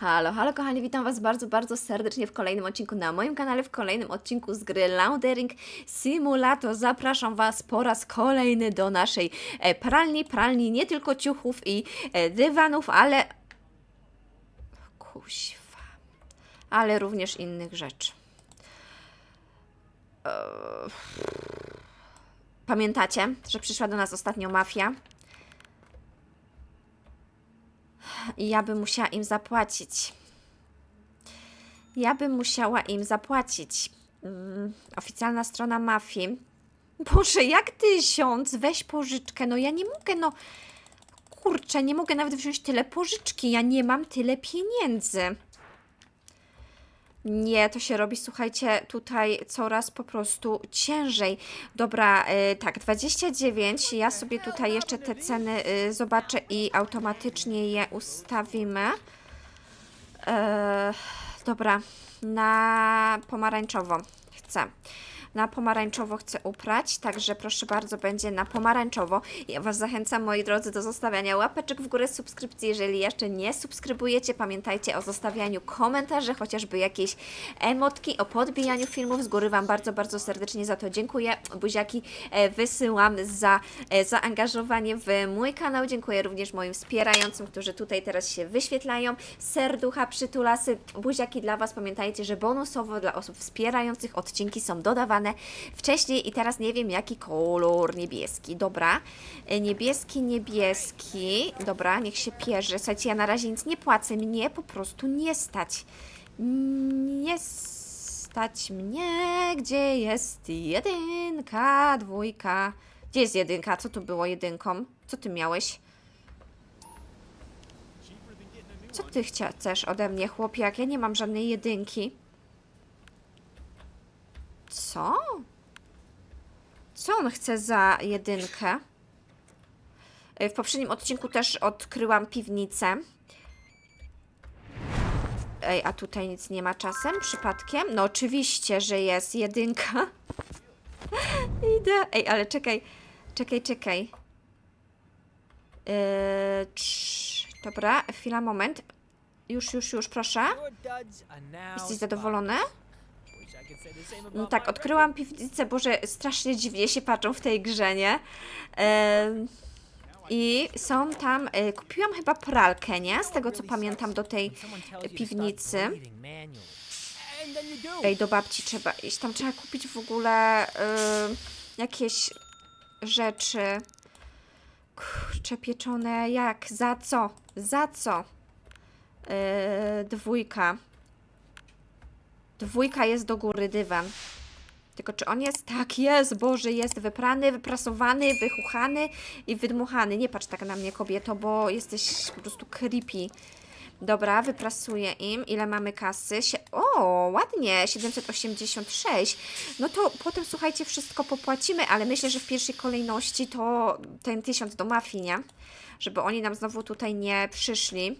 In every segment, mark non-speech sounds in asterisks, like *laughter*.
Halo, halo kochani, witam Was bardzo, bardzo serdecznie w kolejnym odcinku na moim kanale, w kolejnym odcinku z gry Laundering Simulator. Zapraszam Was po raz kolejny do naszej e, pralni, pralni nie tylko ciuchów i e, dywanów, ale... Kuźwa. Ale również innych rzeczy. Eee, Pamiętacie, że przyszła do nas ostatnio mafia? I ja bym musiała im zapłacić. Ja bym musiała im zapłacić. Mm, oficjalna strona mafii. Boże, jak tysiąc? Weź pożyczkę. No ja nie mogę, no. Kurczę, nie mogę nawet wziąć tyle pożyczki. Ja nie mam tyle pieniędzy. Nie, to się robi, słuchajcie, tutaj coraz po prostu ciężej. Dobra, y, tak, 29. Ja sobie tutaj jeszcze te ceny y, zobaczę i automatycznie je ustawimy. E, dobra, na pomarańczowo chcę. Na pomarańczowo chcę uprać, także proszę bardzo, będzie na pomarańczowo. Ja Was zachęcam, moi drodzy, do zostawiania łapeczek w górę, subskrypcji. Jeżeli jeszcze nie subskrybujecie, pamiętajcie o zostawianiu komentarzy, chociażby jakieś emotki, o podbijaniu filmów. Z góry Wam bardzo, bardzo serdecznie za to dziękuję. Buziaki e, wysyłam za e, zaangażowanie w mój kanał. Dziękuję również moim wspierającym, którzy tutaj teraz się wyświetlają. Serducha, przytulasy, buziaki dla Was. Pamiętajcie, że bonusowo dla osób wspierających odcinki są dodawane wcześniej i teraz nie wiem jaki kolor niebieski. Dobra, E, niebieski, niebieski. Dobra, niech się pierze. Słuchajcie, ja na razie nic nie płacę. Mnie po prostu nie stać. Nie stać mnie. Gdzie jest jedynka, dwójka? Gdzie jest jedynka? Co tu było jedynką? Co ty miałeś? Co ty chcesz ode mnie, chłopie, jak ja nie mam żadnej jedynki? Co? Co on chce za jedynkę? Y, W poprzednim odcinku też odkryłam piwnicę. Ej, a tutaj nic nie ma czasem? Przypadkiem? No oczywiście, że jest jedynka. *laughs* Idę. Ej, ale czekaj. Czekaj, czekaj. Yy, trz, dobra, chwila, moment. Już, już, już, proszę. Jesteś zadowolony? No tak, odkryłam piwnicę, Boże, strasznie dziwnie się patrzą w tej grze, nie? Em, I są tam, e, kupiłam chyba pralkę, nie? Z tego co pamiętam do tej e, piwnicy. Ej, do babci trzeba iść, tam trzeba kupić w ogóle e, jakieś rzeczy. Kurcze pieczone, jak? Za co? Za co? E, dwójka. Dwójka jest do góry dywan. Tylko czy on jest? Tak, jest, Boże, jest wyprany, wyprasowany, wychuchany i wydmuchany. Nie patrz tak na mnie, kobieto, bo jesteś po prostu creepy. Dobra, wyprasuję im. Ile mamy kasy? Sie o, ładnie, 786. No to potem, słuchajcie, wszystko popłacimy, ale myślę, że w pierwszej kolejności to ten tysiąc do mafii, nie? Żeby oni nam znowu tutaj nie przyszli,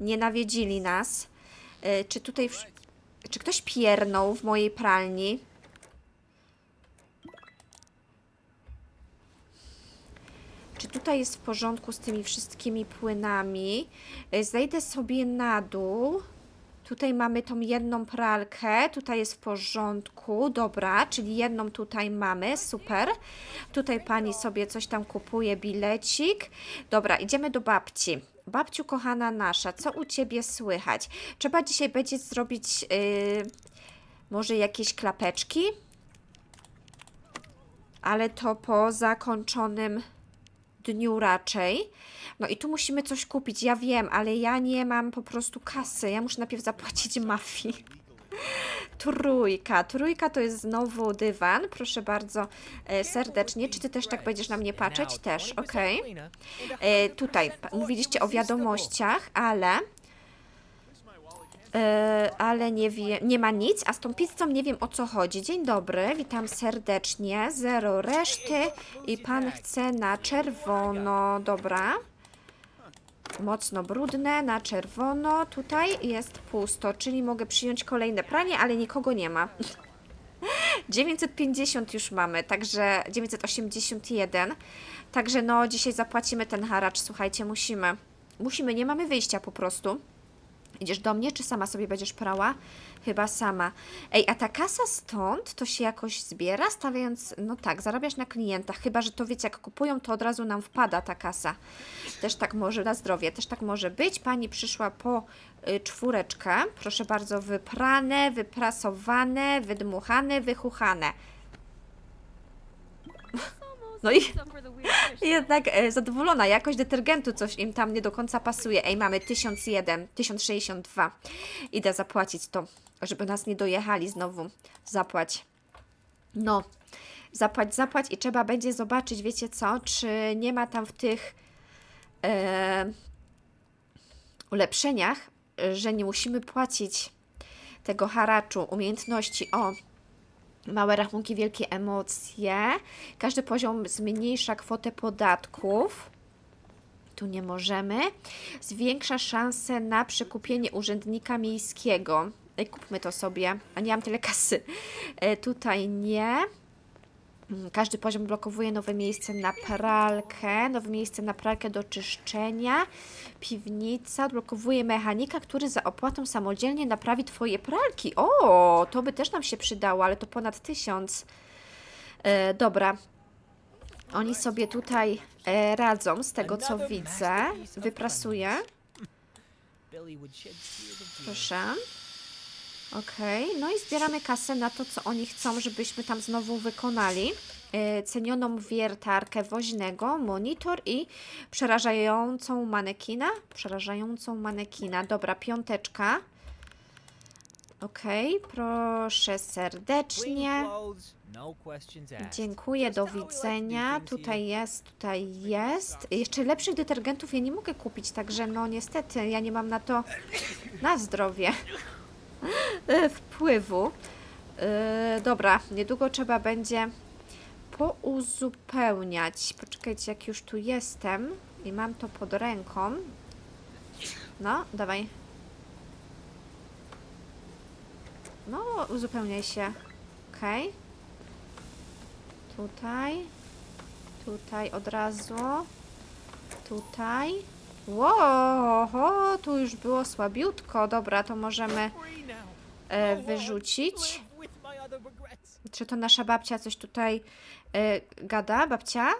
nie nawiedzili nas. Y, czy tutaj... Czy ktoś piernął w mojej pralni? Czy tutaj jest w porządku z tymi wszystkimi płynami? Y, Zejdę sobie na dół. Tutaj mamy tą jedną pralkę, tutaj jest w porządku, dobra, czyli jedną tutaj mamy, super. Tutaj pani sobie coś tam kupuje, bilecik. Dobra, idziemy do babci. Babciu kochana nasza, co u ciebie słychać? Trzeba dzisiaj będzie zrobić yy, może jakieś klapeczki? Ale to po zakończonym dniu raczej. No i tu musimy coś kupić, ja wiem, ale ja nie mam po prostu kasy. Ja muszę najpierw zapłacić mafii. Trójka. Trójka to jest znowu dywan. Proszę bardzo e, serdecznie. Czy ty też tak będziesz na mnie patrzeć? Też, okej. E, tutaj mówiliście o wiadomościach, ale. E, ale nie, wie, nie ma nic, a z tą pizzą nie wiem o co chodzi. Dzień dobry, witam serdecznie. Zero reszty i pan chce na czerwono. Dobra. Mocno brudne, na czerwono. Tutaj jest pusto, czyli mogę przyjąć kolejne pranie, ale nikogo nie ma. *laughs* 950 już mamy, także 981. Także no, dzisiaj zapłacimy ten haracz, słuchajcie, musimy. Musimy, nie mamy wyjścia po prostu. Idziesz do mnie, czy sama sobie będziesz prała? Chyba sama. Ej, a ta kasa stąd to się jakoś zbiera, stawiając. No tak, zarabiasz na klientach. Chyba, że to wiecie, jak kupują, to od razu nam wpada ta kasa. Też tak może, na zdrowie, też tak może być. Pani przyszła po y, czwóreczkę. Proszę bardzo, wyprane, wyprasowane, wydmuchane, wychuchane. No i jednak e, zadowolona, jakość detergentu coś im tam nie do końca pasuje. Ej, mamy 1001, 1062. Idę zapłacić to, żeby nas nie dojechali znowu. Zapłać. No, zapłać, zapłać i trzeba będzie zobaczyć, wiecie co, czy nie ma tam w tych e, ulepszeniach, że nie musimy płacić tego haraczu, umiejętności. O, małe rachunki, wielkie emocje. Każdy poziom zmniejsza kwotę podatków. Tu nie możemy. Zwiększa szanse na przekupienie urzędnika miejskiego. Ej, kupmy to sobie. A nie mam tyle kasy. E, tutaj nie. Każdy poziom blokowuje nowe miejsce na pralkę, nowe miejsce na pralkę do czyszczenia. Piwnica odblokowuje mechanika, który za opłatą samodzielnie naprawi Twoje pralki. O, to by też nam się przydało, ale to ponad tysiąc. E, dobra. Oni sobie tutaj e, radzą, z tego co widzę. Wyprasuję. Proszę. Okej, no i zbieramy kasę na to, co oni chcą, żebyśmy tam znowu wykonali. E, cenioną wiertarkę woźnego, monitor i przerażającą manekina. Przerażającą manekina. Dobra, piąteczka. Okej, proszę serdecznie. Dziękuję, do widzenia. Tutaj jest, tutaj jest. Jeszcze lepszych detergentów ja nie mogę kupić, także no niestety ja nie mam na to na zdrowie wpływu. E, dobra, niedługo trzeba będzie pouzupełniać. Poczekajcie, jak już tu jestem i mam to pod ręką. No, dawaj. No, uzupełniaj się. Okej. Tutaj. Tutaj od razu. Tutaj. Ło, tu już było słabiutko. Dobra, to możemy e, wyrzucić. Czy to nasza babcia coś tutaj e, gada? Babcia?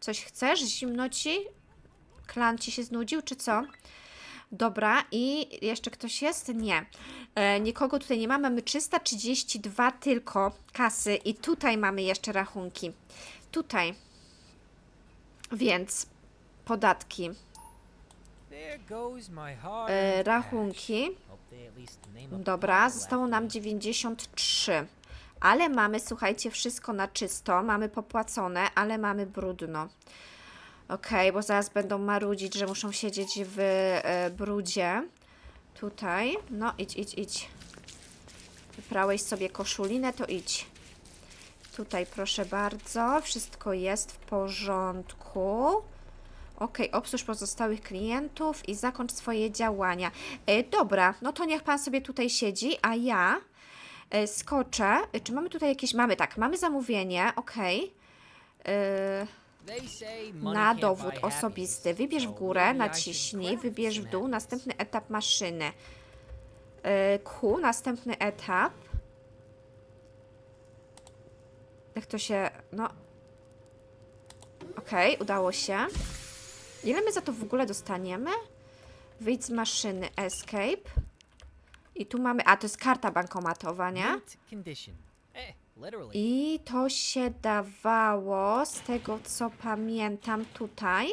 Coś chcesz? Zimno ci? Klan ci się znudził, czy co? Dobra, i jeszcze ktoś jest? Nie. E, nikogo tutaj nie ma. Mamy 332 tylko kasy i tutaj mamy jeszcze rachunki. Tutaj. Więc podatki, e, rachunki. Dobra, zostało nam 93. Ale mamy, słuchajcie, wszystko na czysto. Mamy popłacone, ale mamy brudno. Okej, bo zaraz będą marudzić, że muszą siedzieć w e, brudzie. Tutaj. No, idź, idź, idź. Wyprałeś sobie koszulinę, to idź. Tutaj, proszę bardzo. Wszystko jest w porządku. Ok, obsłuż pozostałych klientów i zakończ swoje działania. E, dobra, no to niech pan sobie tutaj siedzi, a ja e, skoczę. E, Czy mamy tutaj jakieś. Mamy tak, mamy zamówienie, ok. Na dowód osobisty. Wybierz w górę, naciśnij, wybierz w dół, następny etap maszyny. Q, następny etap. Jak to się. No. Okej, udało się. Ile my za to w ogóle dostaniemy? Wyjdź z maszyny, escape. I tu mamy. A, to jest karta bankomatowa, nie? I to się dawało, z tego co pamiętam tutaj.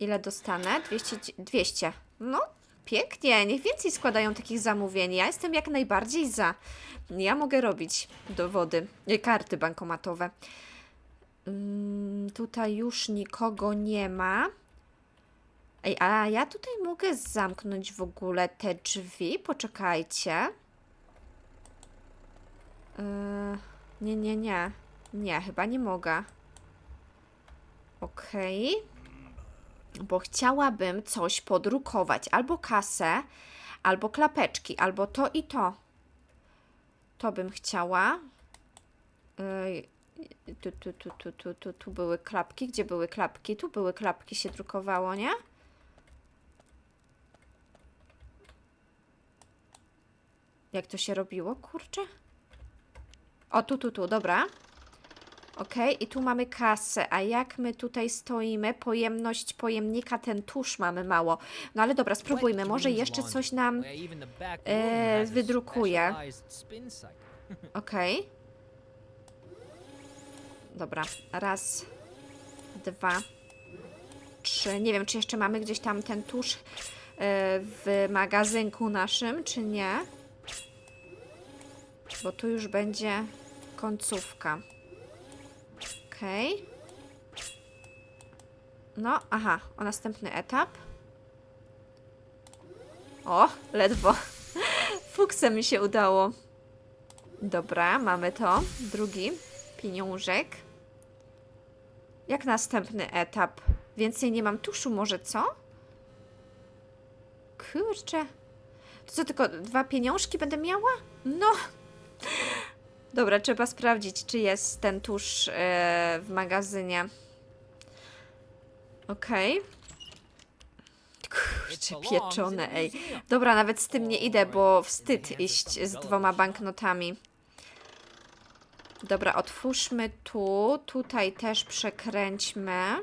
Ile dostanę? 200. 200. No, pięknie. Niech więcej składają takich zamówień. Ja jestem jak najbardziej za. Ja mogę robić dowody, e, karty bankomatowe. Mm, tutaj już nikogo nie ma. Ej, a ja tutaj mogę zamknąć w ogóle te drzwi? Poczekajcie. Yy, nie, nie, nie. Nie, chyba nie mogę. Okej. Bo chciałabym coś podrukować. Albo kasę, albo klapeczki, albo to i to. To bym chciała. Yy, tu, tu, tu, tu, tu, tu, tu były klapki. Gdzie były klapki? Tu były klapki, się drukowało, nie? Jak to się robiło, kurczę? O, tu, tu, tu, dobra. Okej, i tu mamy kasę, a jak my tutaj stoimy, pojemność pojemnika, ten tusz mamy mało. No ale dobra, spróbujmy, może jeszcze coś nam... e, wydrukuje. *laughs* Okej. Dobra, raz, dwa, trzy. Nie wiem, czy jeszcze mamy gdzieś tam ten tusz e, w magazynku naszym, czy nie. Bo tu już będzie końcówka. Okej. No, aha, o następny etap. O, ledwo. *laughs* Fuksem mi się udało. Dobra, mamy to. Drugi pieniążek. Jak następny etap? Więcej nie mam tuszu, może co? Kurczę. To co, tylko dwa pieniążki będę miała? No. Dobra, trzeba sprawdzić, czy jest ten tusz e, w magazynie. Okej. Kurczę, pieczone, ej. Dobra, nawet z tym nie idę, bo wstyd iść z dwoma banknotami. Dobra, otwórzmy tu. Tutaj też przekręćmy.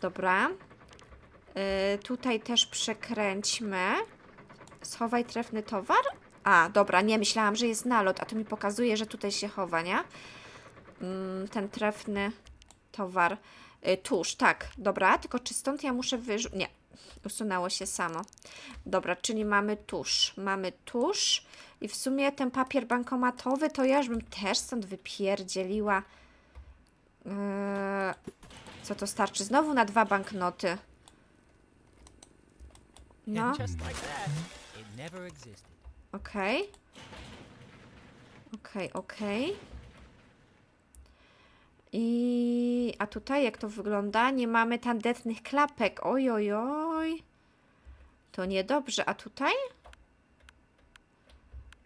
Dobra. Y, tutaj też przekręćmy. Schowaj trefny towar? A, dobra, nie, myślałam, że jest nalot, a to mi pokazuje, że tutaj się chowa, nie? Mm, ten trefny towar. Y, tuż, tak, dobra, tylko czy stąd ja muszę wyrzucić? Nie, usunęło się samo. Dobra, czyli mamy tusz. Mamy tusz i w sumie ten papier bankomatowy to ja już bym też stąd wypierdzieliła. Yy, co to starczy? Znowu na dwa banknoty. No, never existed. okej. Okej, okej. I... A tutaj jak to wygląda? Nie mamy tandetnych klapek. Oj, oj. To niedobrze. A tutaj?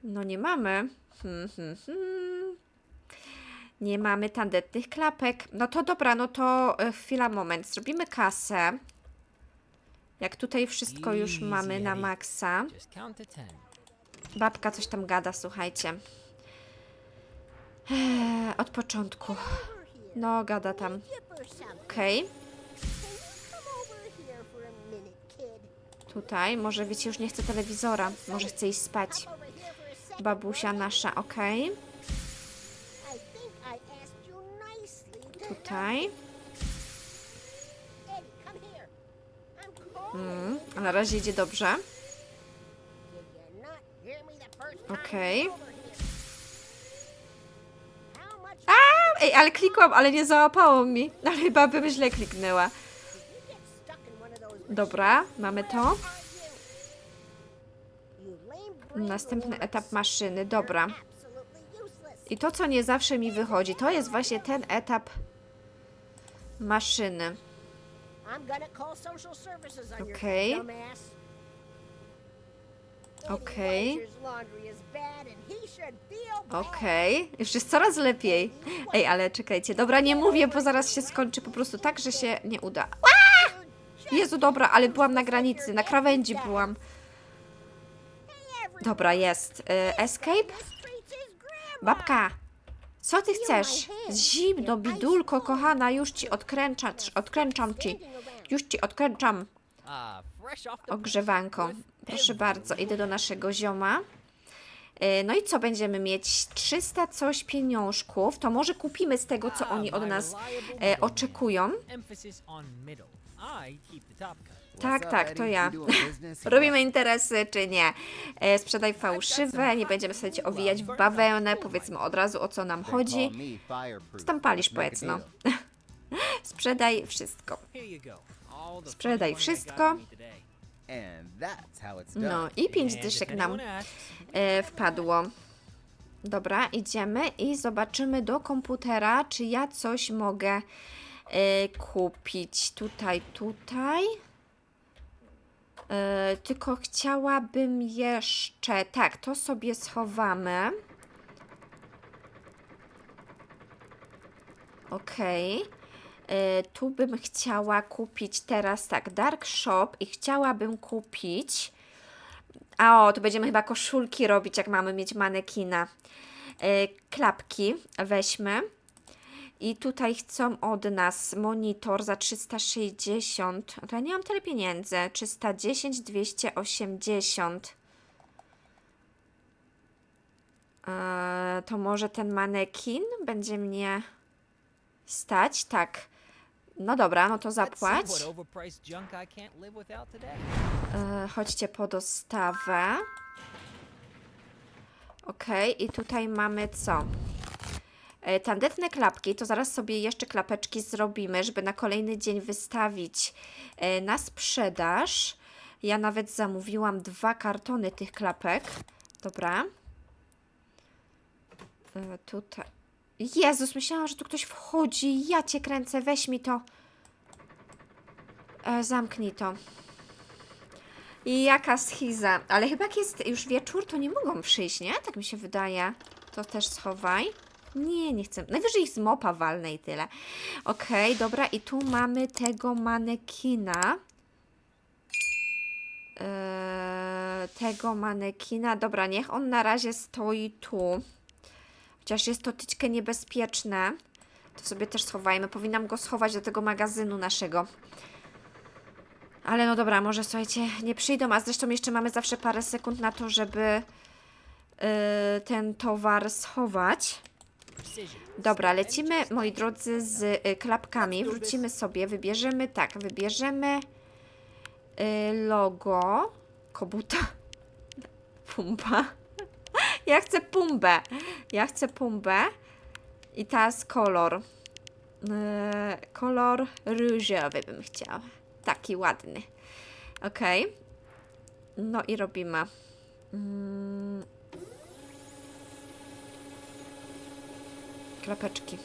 No nie mamy. Hmm, hmm, hmm. Nie mamy tandetnych klapek. No to dobra, no to e, chwila, moment. Zrobimy kasę. Jak tutaj wszystko już mamy na maksa. Babka coś tam gada, słuchajcie. Eee, od początku. No, gada tam. Okej. Tutaj, może wiecie, już nie chce telewizora. Może chce iść spać. Babusia nasza, okej. Tutaj. Mm, na razie idzie dobrze. Okej. Ej, ale klikłam, ale nie załapało mi. Ale chyba bym źle kliknęła. Dobra, mamy to. Następny etap maszyny, dobra. I to, co nie zawsze mi wychodzi, to jest właśnie ten etap maszyny. Okej. Okej. Okej. Okej, już jest coraz lepiej. Ej, ale czekajcie, dobra, nie mówię, bo zaraz się skończy po prostu tak, że się nie uda. Jezu, dobra, ale byłam na granicy, na krawędzi byłam. Dobra, jest. Y, escape? Babka, co ty chcesz? Zimno, bidulko, kochana, już ci odkręczam, odkręczam ci. Już ci odkręczam ogrzewanko. Proszę bardzo, idę do naszego zioma. E, No i co będziemy mieć? 300 coś pieniążków. To może kupimy z tego, co oni od nas e, oczekują. Tak, tak, to ja. Robimy interesy, czy nie? E, Sprzedaj fałszywe, nie będziemy sobie owijać w bawełnę. Powiedzmy od razu, o co nam chodzi. Co tam. *laughs* Sprzedaj wszystko. Sprzedaj wszystko. No i pięć dyszek nam e, wpadło. Dobra, idziemy i zobaczymy do komputera, czy ja coś mogę kupić. Tutaj, tutaj. E, tylko chciałabym jeszcze. Tak, to sobie schowamy. Okej. E, Tu bym chciała kupić teraz tak, Dark Shop i chciałabym kupić A o, to będziemy chyba koszulki robić, jak mamy mieć manekina. E, klapki weźmy. I tutaj chcą od nas monitor za 360. A To ja nie mam tyle pieniędzy. 310, 280. Eee, to może ten manekin będzie mnie stać? Tak. No dobra, no to zapłać. see what overpriced junk I can't live without today. E, chodźcie po dostawę. Ok, i tutaj mamy co? E, tandetne klapki, to zaraz sobie jeszcze klapeczki zrobimy, żeby na kolejny dzień wystawić e, na sprzedaż. Ja nawet zamówiłam dwa kartony tych klapek. Dobra. E, tutaj. Jezus, myślałam, że tu ktoś wchodzi. Ja cię kręcę, weź mi to. Zamknij to. Jaka schiza. Ale chyba jak jest już wieczór, to nie mogą przyjść, nie? Tak mi się wydaje. To też schowaj. Nie, nie chcę. Najwyżej ich z mopa walnę i tyle. Okej, dobra. I tu mamy tego manekina. Eee, tego manekina. Dobra, niech on na razie stoi tu. Chociaż jest to tyczkę niebezpieczne. To sobie też schowajmy. Powinnam go schować do tego magazynu naszego. Ale no dobra, może słuchajcie, nie przyjdą, a zresztą jeszcze mamy zawsze parę sekund na to, żeby yy, ten towar schować. Dobra, lecimy, moi drodzy, z y, klapkami. Wrócimy sobie, wybierzemy, tak, wybierzemy y, logo kobuta. Pumba. Ja chcę pumbę. Ja chcę pumbę. I teraz kolor. Y, kolor różowy bym chciała. Taki ładny. Ok. No i robimy. Mm. Klapeczki.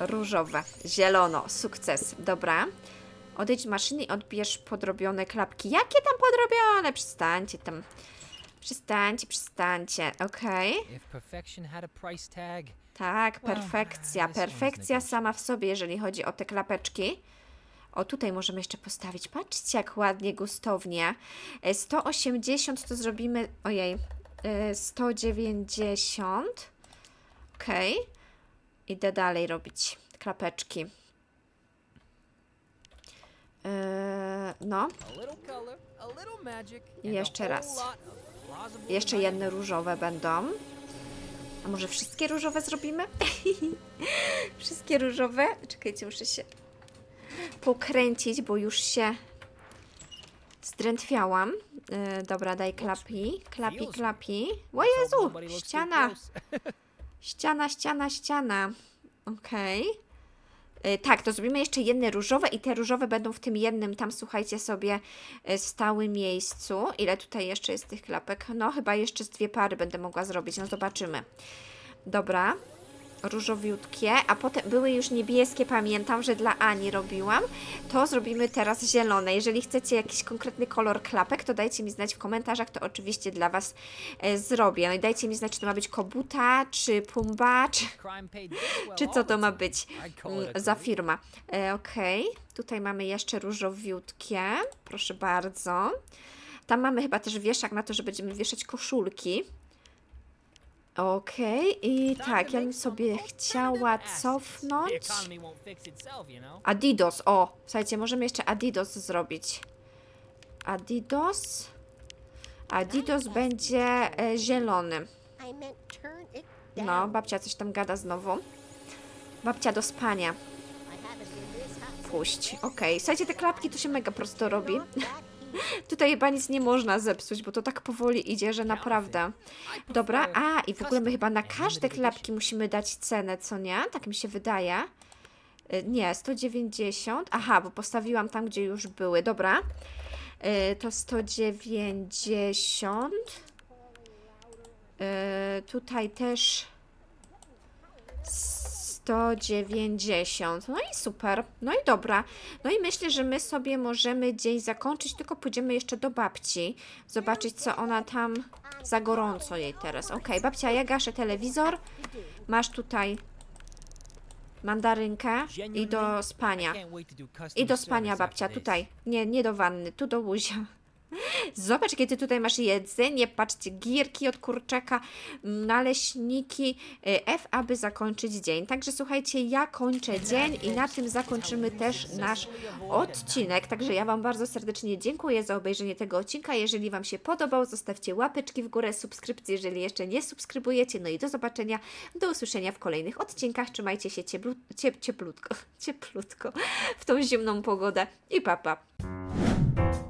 Różowe, zielono, sukces. Dobra. Odejdź z maszyny i odbierz podrobione klapki. Jakie tam podrobione? Przestańcie tam. Przestańcie, przestańcie. Okej. Tag, Tak, perfekcja. Perfekcja sama w sobie, jeżeli chodzi o te klapeczki. O, tutaj możemy jeszcze postawić. Patrzcie, jak ładnie, gustownie. E, 180 to zrobimy. Ojej. e, 190. Okej. Idę dalej robić klapeczki. E, no, I jeszcze raz. jeszcze jedne różowe będą. A może wszystkie różowe zrobimy? *laughs* wszystkie różowe? Czekajcie, muszę się pokręcić, bo już się zdrętwiałam. E, dobra, daj klapi, klapi, klapi. O Jezu, ściana. *laughs* ściana, ściana, ściana. Okej. E, Tak, to zrobimy jeszcze jedne różowe i te różowe będą w tym jednym, tam słuchajcie sobie, e, stałym miejscu. Ile tutaj jeszcze jest tych klapek? No, chyba jeszcze z dwie pary będę mogła zrobić, no zobaczymy. Dobra, różowiutkie, a potem były już niebieskie, pamiętam, że dla Ani robiłam. To zrobimy teraz zielone. Jeżeli chcecie jakiś konkretny kolor klapek, to dajcie mi znać w komentarzach, to oczywiście dla Was e, zrobię. No i dajcie mi znać, czy to ma być kobuta, czy pumba, czy, *laughs* czy co to ma być call mm, za firma. E, Okej, tutaj mamy jeszcze różowiutkie, proszę bardzo. Tam mamy chyba też wieszak na to, że będziemy wieszać koszulki. Okej, i tak, ja bym sobie chciała cofnąć. Adidas, o, słuchajcie, możemy jeszcze Adidas zrobić. Adidas. Adidas będzie e, zielony. No, babcia coś tam gada znowu. Babcia do spania. Puść. Okej, słuchajcie, te klapki to się mega prosto robi. Tutaj chyba nic nie można zepsuć, bo to tak powoli idzie, że naprawdę. Dobra, a i w ogóle my chyba na każde klapki musimy dać cenę, co nie? Tak mi się wydaje. Y, Nie, 190. Aha, bo postawiłam tam, gdzie już były. Dobra. Y, To 190. Y, Tutaj też 190. No i super. No i dobra. No i myślę, że my sobie możemy dzień zakończyć, tylko pójdziemy jeszcze do babci. Zobaczyć, co ona tam za gorąco jej teraz. Okej, babcia, ja gaszę telewizor. Masz tutaj mandarynkę i do spania. I do spania, babcia, tutaj. Nie, nie do wanny, tu do łuzia. Zobacz, jakie ty tutaj masz jedzenie. Patrzcie, gierki od kurczaka, naleśniki, y, F, aby zakończyć dzień. Także słuchajcie, ja kończę dzień i na tym zakończymy też nasz odcinek. Także ja Wam bardzo serdecznie dziękuję za obejrzenie tego odcinka. Jeżeli Wam się podobał, zostawcie łapeczki w górę, subskrypcje, jeżeli jeszcze nie subskrybujecie. No i do zobaczenia, do usłyszenia w kolejnych odcinkach. Trzymajcie się cieplu, ciep, cieplutko, *laughs* cieplutko w tą zimną pogodę i papa. Pa.